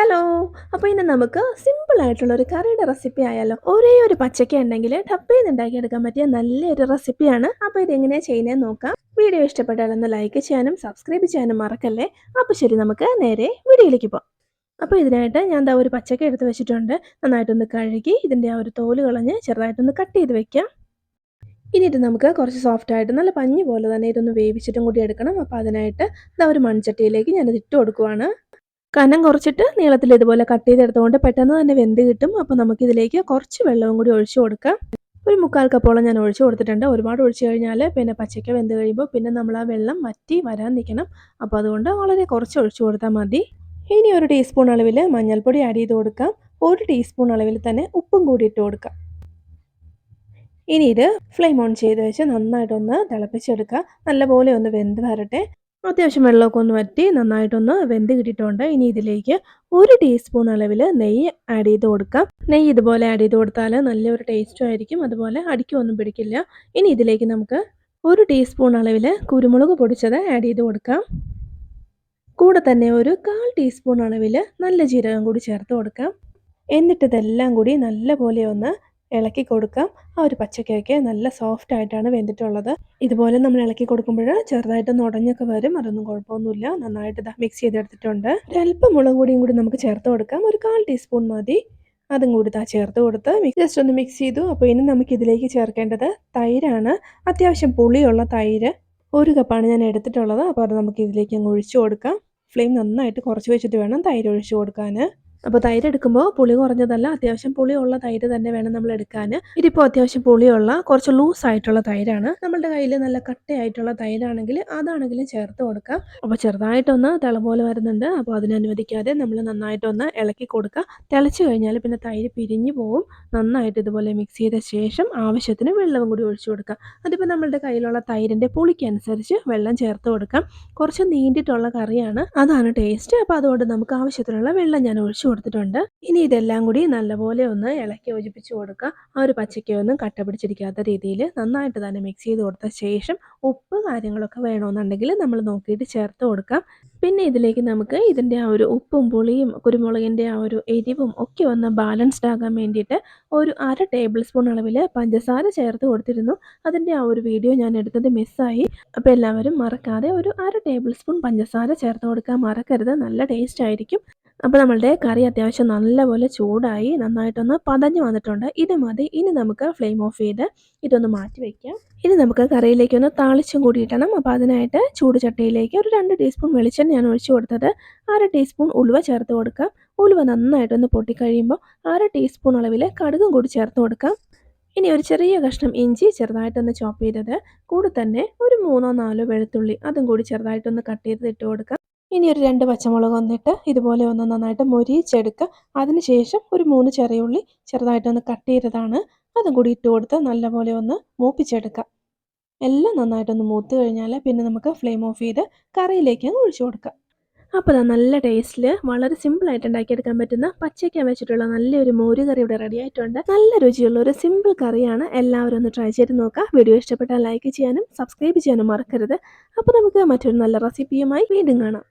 Hello അപ്പോൾ ഇന്ന് നമുക്ക് സിമ്പിൾ ആയിട്ടുള്ള ഒരു കറിയുടെ റെസിപ്പി ആയാലോ? ഒരേ ഒരു പച്ചക്ക ഉണ്ടെങ്കിൽ ടപ്പയിൽ നിന്ന് ഉണ്ടാക്കിയെടുക്കാൻ പറ്റിയ നല്ലൊരു റെസിപ്പിയാണ് അപ്പോൾ ഇത് എങ്ങനെയാ ചെയ്യുന്നത് നോക്കാം. വീഡിയോ ഇഷ്ടപ്പെട്ടാലൊന്ന് ലൈക്ക് ചെയ്യാനും സബ്സ്ക്രൈബ് ചെയ്യാനും മറക്കല്ലേ? അപ്പോൾ ശരി നമുക്ക് നേരെ വീഡിയോയിലേക്ക് പോകാം. അപ്പോൾ ഇതിനായിട്ട് ഞാൻ എന്താ ഒരു പച്ചക്ക എടുത്ത് വെച്ചിട്ടുണ്ട്. നന്നായിട്ടൊന്ന് കഴുകി ഇതിന്റെ ആ ഒരു തോൽ കളഞ്ഞ് ചെറുതായിട്ടൊന്ന് കട്ട് ചെയ്ത് വെക്കാം. ഇനി ഇത് നമുക്ക് കുറച്ച് സോഫ്റ്റ് ആയിട്ട് നല്ല പഞ്ഞി പോലെ തന്നെ ഇതൊന്ന് വേവിച്ചിട്ടും കൂടി എടുക്കണം. അപ്പോൾ അതിനായിട്ട് ഇതാ ഒരു മൺചട്ടിയിലേക്ക് ഞാനിത് ഇട്ട് കൊടുക്കുവാണ്. കനം കുറച്ചിട്ട് നീളത്തിൽ ഇതുപോലെ കട്ട് ചെയ്തെടുത്തുകൊണ്ട് പെട്ടെന്ന് തന്നെ വെന്ത് കിട്ടും. അപ്പോൾ നമുക്കിതിലേക്ക് കുറച്ച് വെള്ളവും കൂടി ഒഴിച്ചു കൊടുക്കാം. ഒരു മുക്കാൽ കപ്പോളം ഞാൻ ഒഴിച്ചു കൊടുത്തിട്ടുണ്ട്. ഒരുപാട് ഒഴിച്ചു കഴിഞ്ഞാൽ പിന്നെ പച്ചയ്ക്ക് വെന്ത് കഴിയുമ്പോൾ പിന്നെ നമ്മൾ ആ വെള്ളം വറ്റി വരാൻ നിൽക്കണം അപ്പോൾ അതുകൊണ്ട് വളരെ കുറച്ച് ഒഴിച്ചു കൊടുത്താൽ മതി. ഇനി ഒരു ടീസ്പൂൺ അളവിൽ മഞ്ഞൾപ്പൊടി ആഡ് ചെയ്ത് കൊടുക്കാം. ഒരു ടീസ്പൂൺ അളവിൽ തന്നെ ഉപ്പും കൂടി ഇട്ട് കൊടുക്കാം. ഇനി ഇത് ഫ്ലെയിം ഓൺ ചെയ്ത് വെച്ച് നന്നായിട്ടൊന്ന് തിളപ്പിച്ചെടുക്കുക. നല്ലപോലെ ഒന്ന് വെന്ത് വരട്ടെ. അത്യാവശ്യം വെള്ളമൊക്കെ ഒന്ന് വറ്റി നന്നായിട്ടൊന്ന് വെന്ത് കിട്ടിയിട്ടുണ്ട്. ഇനി ഇതിലേക്ക് ഒരു ടീസ്പൂൺ അളവിൽ നെയ്യ് ആഡ് ചെയ്ത് കൊടുക്കാം. നെയ്യ് ഇതുപോലെ ആഡ് ചെയ്ത് കൊടുത്താൽ നല്ലൊരു ടേസ്റ്റും ആയിരിക്കും. അതുപോലെ അടിക്കൊന്നും പിടിക്കില്ല. ഇനി ഇതിലേക്ക് നമുക്ക് ഒരു ടീസ്പൂൺ അളവിൽ കുരുമുളക് പൊടിച്ചത് ആഡ് ചെയ്ത് കൊടുക്കാം. കൂടെ തന്നെ ഒരു കാൽ ടീസ്പൂൺ അളവിൽ നല്ല ജീരകം കൂടി ചേർത്ത് കൊടുക്കാം. എന്നിട്ട് ഇതെല്ലാം കൂടി നല്ലപോലെ ഒന്ന് ഇളക്കി കൊടുക്കാം. ആ ഒരു പച്ചക്കയൊക്കെ നല്ല സോഫ്റ്റ് ആയിട്ടാണ് വെന്തിട്ടുള്ളത്. ഇതുപോലെ നമ്മൾ ഇളക്കി കൊടുക്കുമ്പോൾ ചെറുതായിട്ട് ഉടഞ്ഞൊക്കെ വരും. അതൊന്നും കുഴപ്പമൊന്നുമില്ല. നന്നായിട്ട് മിക്സ് ചെയ്തെടുത്തിട്ടുണ്ട്. ഒരല്പം മുളക് പൊടിയും കൂടി നമുക്ക് ചേർത്ത് കൊടുക്കാം. ഒരു കാൽ ടീസ്പൂൺ മതി. അതും കൂടി താ ചേർത്ത് കൊടുത്ത് ജസ്റ്റ് ഒന്ന് മിക്സ് ചെയ്തു. അപ്പോൾ ഇനി നമുക്ക് ഇതിലേക്ക് ചേർക്കേണ്ടത് തൈരാണ്. അത്യാവശ്യം പുളിയുള്ള തൈര്. ഒരു കപ്പാണ് ഞാൻ എടുത്തിട്ടുള്ളത്. അപ്പോൾ അത് നമുക്ക് ഇതിലേക്ക് അങ്ങ് ഒഴിച്ചു കൊടുക്കാം. ഫ്ലെയിം നന്നായിട്ട് കുറച്ച് വെച്ചിട്ട് വേണം തൈര് ഒഴിച്ചു കൊടുക്കാൻ. അപ്പോൾ തൈര് എടുക്കുമ്പോൾ പുളി കുറഞ്ഞതല്ല അത്യാവശ്യം പുളിയുള്ള തൈര് തന്നെ വേണം നമ്മൾ എടുക്കാൻ. ഇതിപ്പോൾ അത്യാവശ്യം പുളിയുള്ള കുറച്ച് ലൂസ് ആയിട്ടുള്ള തൈരാണ്. നമ്മളുടെ കയ്യിൽ നല്ല കട്ടയായിട്ടുള്ള തൈരാണെങ്കിൽ അതാണെങ്കിലും ചേർത്ത് കൊടുക്കാം. അപ്പോൾ ചെറുതായിട്ടൊന്ന് തിള പോലെ വരുന്നുണ്ട് അപ്പോൾ അതിനനുവദിക്കാതെ നമ്മൾ നന്നായിട്ടൊന്ന് ഇളക്കി കൊടുക്കുക തിളച്ച് കഴിഞ്ഞാൽ പിന്നെ തൈര് പിരിഞ്ഞു പോവും. നന്നായിട്ട് ഇതുപോലെ മിക്സ് ചെയ്ത ശേഷം ആവശ്യത്തിന് വെള്ളവും കൂടി ഒഴിച്ചു കൊടുക്കുക അതിപ്പോൾ നമ്മളുടെ കയ്യിലുള്ള തൈരിന്റെ പുളിക്കനുസരിച്ച് വെള്ളം ചേർത്ത് കൊടുക്കാം. കുറച്ച് നീണ്ടിട്ടുള്ള കറിയാണ്. അതാണ് ടേസ്റ്റ് അപ്പോൾ അതുകൊണ്ട് നമുക്ക് ആവശ്യത്തിനുള്ള വെള്ളം ഞാൻ ഒഴിച്ചു കൊടുത്തിട്ടുണ്ട്. ഇനി ഇതെല്ലാം കൂടി നല്ലപോലെ ഒന്ന് ഇളക്കി യോജിപ്പിച്ച് കൊടുക്കുക. ആ ഒരു പച്ചയ്ക്കൊന്നും കട്ട പിടിച്ചിരിക്കാത്ത രീതിയിൽ നന്നായിട്ട് തന്നെ മിക്സ് ചെയ്ത് കൊടുത്ത ശേഷം ഉപ്പ് കാര്യങ്ങളൊക്കെ വേണമെന്നുണ്ടെങ്കിൽ നമ്മൾ നോക്കിയിട്ട് ചേർത്ത് കൊടുക്കാം. പിന്നെ ഇതിലേക്ക് നമുക്ക് ഇതിന്റെ ആ ഒരു ഉപ്പും പുളിയും കുരുമുളകിന്റെ ആ ഒരു എരിവും ഒക്കെ ഒന്ന് ബാലൻസ്ഡ് ആകാൻ വേണ്ടിയിട്ട് ഒരു അര ടേബിൾ സ്പൂൺ അളവിൽ പഞ്ചസാര ചേർത്ത് കൊടുത്തിരുന്നു. അതിന്റെ ആ ഒരു വീഡിയോ ഞാൻ എടുത്തത് മിസ്സായി അപ്പോൾ എല്ലാവരും മറക്കാതെ ഒരു അര ടേബിൾ സ്പൂൺ പഞ്ചസാര ചേർത്ത് കൊടുക്കാൻ മറക്കരുത്. നല്ല ടേസ്റ്റ് ആയിരിക്കും. അപ്പോൾ നമ്മളുടെ കറി അത്യാവശ്യം നല്ലപോലെ ചൂടായി നന്നായിട്ടൊന്ന് പതഞ്ഞ് വന്നിട്ടുണ്ട്. ഇത് മതി. ഇനി നമുക്ക് ഫ്ലെയിം ഓഫ് ചെയ്ത് ഇതൊന്ന് മാറ്റി വയ്ക്കാം ഇനി നമുക്ക് കറിയിലേക്ക് ഒന്ന് താളിച്ചും കൂടി ഇടണം അപ്പോൾ അതിനായിട്ട് ചൂട് ചട്ടിയിലേക്ക് ഒരു രണ്ട് ടീസ്പൂൺ വെളിച്ചെണ്ണ ഞാൻ ഒഴിച്ചു കൊടുത്തത്. അര ടീസ്പൂൺ ഉലുവ ചേർത്ത് കൊടുക്കാം. ഉലുവ നന്നായിട്ടൊന്ന് പൊട്ടിക്കഴിയുമ്പോൾ അര ടീസ്പൂൺ അളവിൽ കടുകും കൂടി ചേർത്ത് കൊടുക്കാം. ഇനി ഒരു ചെറിയ കഷ്ണം ഇഞ്ചി ചെറുതായിട്ടൊന്ന് ചോപ്പ് ചെയ്തത്. കൂടെ തന്നെ ഒരു മൂന്നോ നാലോ വെളുത്തുള്ളി അതും കൂടി ചെറുതായിട്ടൊന്ന് കട്ട് ചെയ്ത് ഇട്ട് കൊടുക്കാം. ഇനി ഒരു രണ്ട് പച്ചമുളക് വന്നിട്ട് ഇതുപോലെ ഒന്ന് നന്നായിട്ട് മൊരിയിച്ചെടുക്കുക. അതിനുശേഷം ഒരു മൂന്ന് ചെറിയ ഉള്ളി ചെറുതായിട്ടൊന്ന് കട്ട് ചെയ്തതാണ്. അതും കൂടി ഇട്ട് കൊടുത്ത് നല്ലപോലെ ഒന്ന് മൂപ്പിച്ചെടുക്കുക. എല്ലാം നന്നായിട്ടൊന്ന് മൂത്ത് കഴിഞ്ഞാൽ പിന്നെ നമുക്ക് ഫ്ലെയിം ഓഫ് ചെയ്ത് കറിയിലേക്ക് ഒഴിച്ചു കൊടുക്കുക. അപ്പോൾ അത് നല്ല ടേസ്റ്റിൽ വളരെ സിമ്പിളായിട്ട് ഉണ്ടാക്കിയെടുക്കാൻ പറ്റുന്ന പച്ചയ്ക്കാൻ വെച്ചിട്ടുള്ള നല്ലൊരു മോര് കറി ഇവിടെ റെഡി ആയിട്ടുണ്ട്. നല്ല രുചിയുള്ള ഒരു സിമ്പിൾ കറിയാണ്. എല്ലാവരും ഒന്ന് ട്രൈ ചെയ്ത് നോക്കുക. വീഡിയോ ഇഷ്ടപ്പെട്ടാൽ ലൈക്ക് ചെയ്യാനും സബ്സ്ക്രൈബ് ചെയ്യാനും മറക്കരുത്. അപ്പോൾ നമുക്ക് മറ്റൊരു നല്ല റെസിപ്പിയുമായി വീണ്ടും കാണാം.